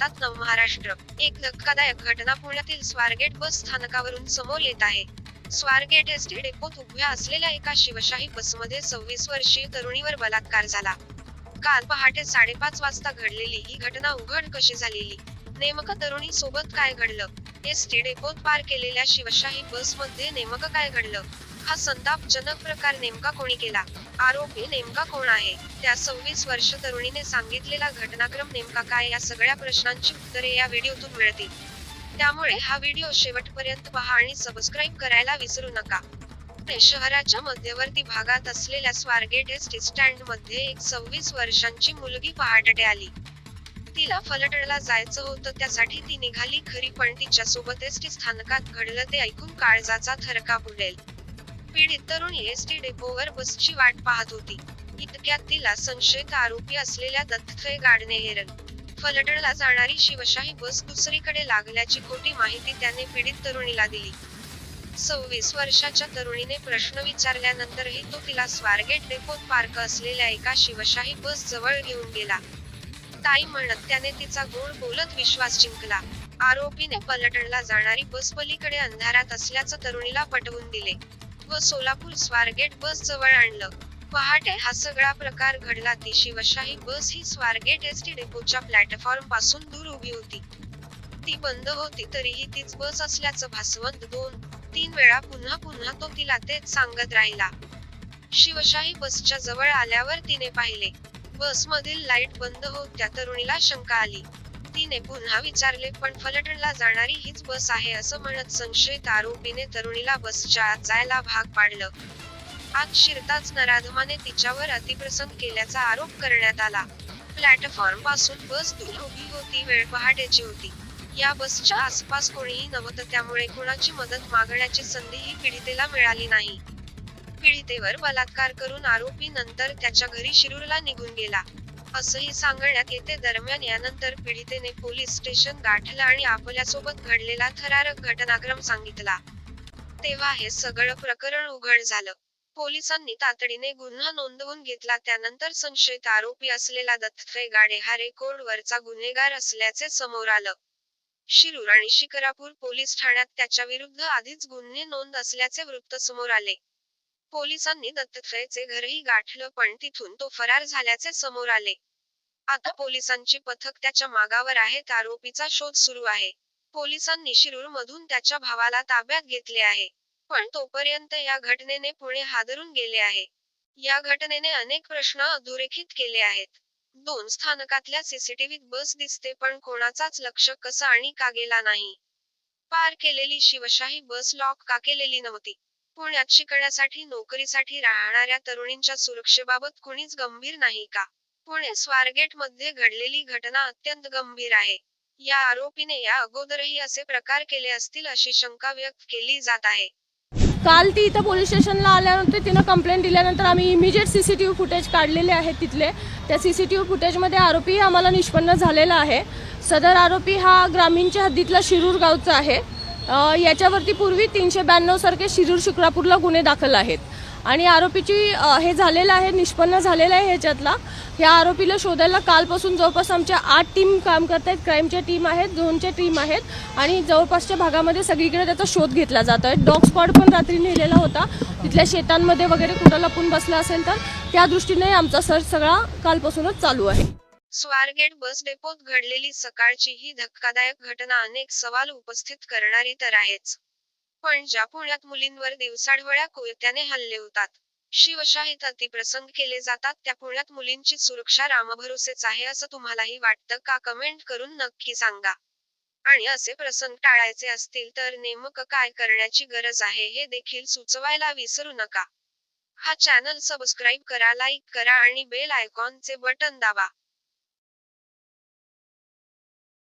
भारतात नव महाराष्ट्र. एक धक्कादायक घटना पुण्यातील स्वारगेट बस स्थानकावरून समोर येत आहे. स्वारगेट एस टी डेपोत उभ्या असलेल्या एका शिवशाही बसमध्ये सव्वीस वर्षीय तरुणीवर बलात्कार झाला. काल पहाटे साडेपाच वाजता घडलेली ही घटना उघड कशी झालेली? नेमकं तरुणी सोबत काय घडलं? एस टी डेपोत पार केलेल्या शिवशाही बसमध्ये नेमकं काय घडलं? हा संतापजनक प्रकार नेमका कोणी केला? आरोपी नेमका कोण आहे? त्या सव्वीस वर्ष तरुणीने सांगितलेला घटनाक्रम नेमका काय? या सगळ्या प्रश्नांची उत्तरे या व्हिडिओतून मिळतील. त्यामुळे हा व्हिडिओ शेवटपर्यंत पहा आणि सबस्क्राईब करायला विसरू नका. शहराच्या मध्यवर्ती भागात असलेल्या स्वारगेट एसटी स्टँडमध्ये एक सव्वीस वर्षांची मुलगी पहाटे आली. तिला फलटणला जायचं होतं त्यासाठी ती निघाली खरी पण तिच्या सोबत एसटी स्थानकात घडलं ते ऐकून काळजाचा थरकाप उडेल. पीडित तरुण एसटी डेपोवर बसची वाट पाहत होती. इतक्यात तिला संशयित आरोपी असलेल्या दत्तय गाडने हेरण फलटणला जाणारी शिवशाही बस दुसरीकडे लागल्याची खोटी माहिती त्याने पीडित तरुणीला दिली. सव्वीस वर्षाच्या तरुणीने प्रश्न विचारल्यानंतरही तो तिला स्वारगेट डेपोत पार्क असलेल्या एका शिवशाही बस जवळ घेऊन गेला. ताई म्हणत त्याने तिचा गोड बोलत विश्वास जिंकला. आरोपीने पलटणला जाणारी बस पलीकडे अंधारात असल्याचं तरुणीला पटवून दिले. व सोलापूर स्वारगेट बस जवळ आणलं. पहाटे हा सगळा प्रकार घडला. ती शिवशाही बस ही स्वारगेट एसटी डेपोच्या प्लॅटफॉर्मपासून दूर उभी होती. ती बंद होती तरीही तीच बस असल्याचं भासवंत दोन तीन वेळा पुन्हा पुन्हा तो तिला तेच सांगत राहिला. शिवशाही बसच्या जवळ आल्यावर तिने पाहिले. बस मधील लाइट बंद होत त्या तरुणीला शंका आली. व्यक्तीने पुन्हा विचारले पण फलटणला जाणारी हीच बस आहे असं म्हणत संशयित आरोपीने तरुणीला बसच्या आत जायला भाग पाडलं. आत शिरताच नराधमाने तिच्यावर अतिप्रसंग केल्याचा आरोप करण्यात आला. प्लॅटफॉर्मपासून बस दूर उभी होती वेळ पहाटेची होती. या बसच्या आसपास कोणीही नव्हतं त्यामुळे कुणाची मदत मागण्याची संधीही पीडितेला मिळाली नाही. पीडितेवर बलात्कार करून आरोपी नंतर त्याच्या घरी शिरूरला निघून गेला. असंही सांगण्यात येते. दरम्यान यानंतर पीडितेने पोलीस स्टेशन गाठलं आणि आपल्यासोबत घडलेला थरारक घटनाक्रम सांगितला. तेव्हा हे सगळं प्रकरण उघड झालं. पोलिसांनी तातडीने गुन्हा नोंदवून घेतला. त्यानंतर संशयित आरोपी असलेला दत्तत्रय गाडे हा रेकॉर्ड वरचा गुन्हेगार असल्याचे समोर आलं. शिरूर आणि शिकरापूर पोलीस ठाण्यात त्याच्या विरुद्ध आधीच गुन्हे नोंद असल्याचे वृत्त समोर आले. पोलिसांनी दत्तात्रयचे घरही गाठलं पण तिथून तो फरार झाल्याचे समोर आले. आता पोलिसांची पथक त्याच्या मागावर आहेत आरोपीचा शोध सुरू आहे. पोलिसांनी शिरूर मधून त्याच्या भावाला ताब्यात घेतले आहे. पण तोपर्यंत या घटनेने पुणे हादरून गेले आहे. या घटनेने अनेक प्रश्न अधोरेखित केले आहेत. दोन स्थानकातल्या सीसीटीव्हीत बस दिसते पण कोणाचाच लक्ष कसं आणि का गेला नाही. पार केलेली शिवशाही बस लॉक का केलेली नव्हती? पुण्यात शिकण्यासाठी नोकरीसाठी राहणाऱ्या तरुणींच्या सुरक्षेबाबत कुणीच गंभीर नाही का? पुणे स्वारगेटमध्ये घडलेली घटना अत्यंत गंभीर आहे. या आरोपीने या अगोदरही असे प्रकार केले असतील अशी शंका व्यक्त केली जात आहे. काल ती इथं पोलीस स्टेशनला आल्यानंतर तिनं कंप्लेंट दिल्यानंतर आम्ही immediate C C T V footage काढलेले आहेत तिथले. त्या सी सी टी व्ही फुटेजमध्ये आरोपी आम्हाला निष्पन्न झालेला आहे. सदर आरोपी हा ग्रामीणच्या हद्दीतला शिरूर गावचा आहे. याच्यावरती पूर्वी तीनशे ब्याण्णव सारखे शिरूर शुक्रापूरला गुन्हे दाखल आहेत. आणि आरोपीची हे झालेलं आहे निष्पन्न झालेलं आहे ह्याच्यातला. ह्या आरोपीला शोधायला कालपासून जवळपास आमच्या आठ टीम काम करत आहेत क्राईमच्या टीम आहेत झोनच्या टीम आहेत. आणि जवळपासच्या भागामध्ये सगळीकडे त्याचा शोध घेतला जात आहे. डॉग स्पॉट पण रात्री नेलेला होता. तिथल्या शेतांमध्ये वगैरे कुठं लपून बसला असेल तर त्या दृष्टीने आमचा सर्च सगळा कालपासूनच चालू आहे. स्वारगेट बस डेपोत घडलेली सकाळची ही धक्कादायक घटना अनेक सवाल उपस्थित करणारी तर आहेच. पण ज्या पुण्यात मुलींवर दिवसाढवळ्या कोयत्याने हल्ले होतात शिवशाहीत अतिप्रसंग केले जातात त्या पुण्यात मुलींची सुरक्षा रामभरोसेच आहे असं तुम्हालाही वाटतं का? कमेंट करून नक्की सांगा. आणि असे प्रसंग टाळायचे असतील तर नेमकं काय करण्याची गरज आहे हे देखील सुचवायला विसरू नका. हा चॅनल सबस्क्राईब करा लाईक करा आणि बेल आयकॉनचे बटन दाबा.